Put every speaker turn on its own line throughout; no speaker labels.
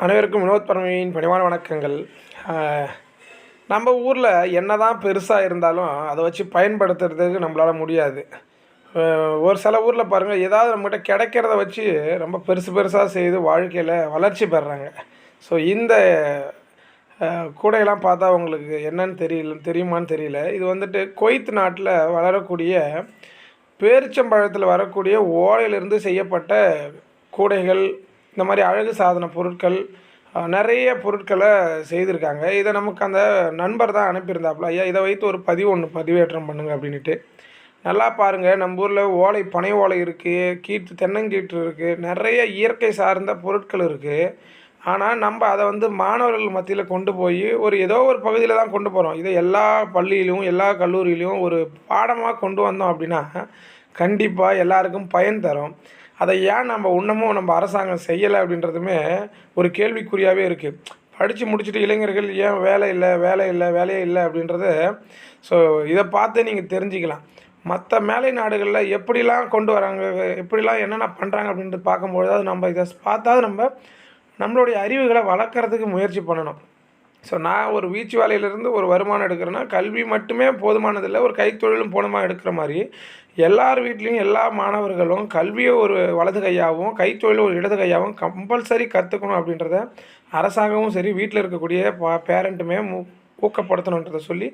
அனைவருக்கும் வினோத் பரமையின் பணிவான வணக்கங்கள். நம்ம ஊரில் என்ன தான் பெருசாக இருந்தாலும் அதை வச்சு பயன்படுத்துறதுக்கு நம்மளால் முடியாது. ஒரு சில ஊரில் பாருங்கள் ஏதாவது நம்மகிட்ட கிடைக்கிறத வச்சு ரொம்ப பெருசு பெருசாக செய்து வாழ்க்கையில் வளர்ச்சி பெறுறாங்க. ஸோ இந்த கூடையெல்லாம் பார்த்தா உங்களுக்கு என்னன்னு தெரியல தெரியுமான்னு தெரியல. இது வந்துட்டு கொய்த் நாட்டில் வளரக்கூடிய பேரிச்சம்பழத்தில் வரக்கூடிய ஓலையிலிருந்து செய்யப்பட்ட கூடைகள் இந்த மாதிரி அழகு சாதன பொருட்கள் நிறைய பொருட்களை செய்திருக்காங்க. இதை நமக்கு அந்த நண்பர் தான் அனுப்பியிருந்தாப்புல ஐயா இதை வைத்து ஒரு பதிவு ஒன்று பதிவேற்றம் பண்ணுங்க அப்படின்ட்டு நல்லா பாருங்கள் நம்ம ஊரில் ஓலை பனை ஓலை இருக்குது கீற்று தென்னங்கீற்று இருக்குது நிறைய இயற்கை சார்ந்த பொருட்கள் இருக்குது ஆனால் நம்ம அதை வந்து மாணவர்கள் மத்தியில் கொண்டு போய் ஒரு ஏதோ ஒரு பகுதியில் தான் கொண்டு போகிறோம் இதை எல்லா பள்ளியிலும் எல்லா கல்லூரியிலையும் ஒரு பாடமாக கொண்டு வந்தோம் அப்படின்னா கண்டிப்பாக எல்லாருக்கும் பயன் தரும். அதை ஏன் நம்ம இன்னமும் நம்ம அரசாங்கம் செய்யலை அப்படின்றதுமே ஒரு கேள்விக்குறியாகவே இருக்குது படித்து முடிச்சுட்டு இளைஞர்கள் ஏன் வேலை இல்லை வேலை இல்லை வேலையே இல்லை அப்படின்றது ஸோ இதை பார்த்து நீங்கள் தெரிஞ்சுக்கலாம். மற்ற மேலை நாடுகளில் எப்படிலாம் கொண்டு வராங்க எப்படிலாம் என்னென்ன பண்ணுறாங்க அப்படின்ட்டு பார்க்கும்பொழுதாவது நம்ம இதை பார்த்தாவது நம்ம நம்மளுடைய அறிவுகளை வளர்க்குறதுக்கு முயற்சி பண்ணணும். ஸோ நான் ஒரு வீச்சு வேலையிலேருந்து ஒரு வருமானம் எடுக்கிறேன்னா கல்வி மட்டுமே போதுமானதில்லை ஒரு கைத்தொழிலும் போதுமாக எடுக்கிற மாதிரி. எல்லார் வீட்லேயும் எல்லா மாணவர்களும் கல்வியை ஒரு வலது கையாகவும் கைத்தொழில் ஒரு இடது கையாகவும் கம்பல்சரி கற்றுக்கணும் அப்படின்றத அரசாங்கமும் சரி வீட்டில் இருக்கக்கூடிய பா பேரண்ட்டுமே மூ ஊக்கப்படுத்தணுன்றதை சொல்லி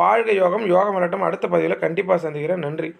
வாழ்க யோகம் யோகம் விளையாட்டம் அடுத்த பதிவில் கண்டிப்பாக சந்திக்கிறேன். நன்றி.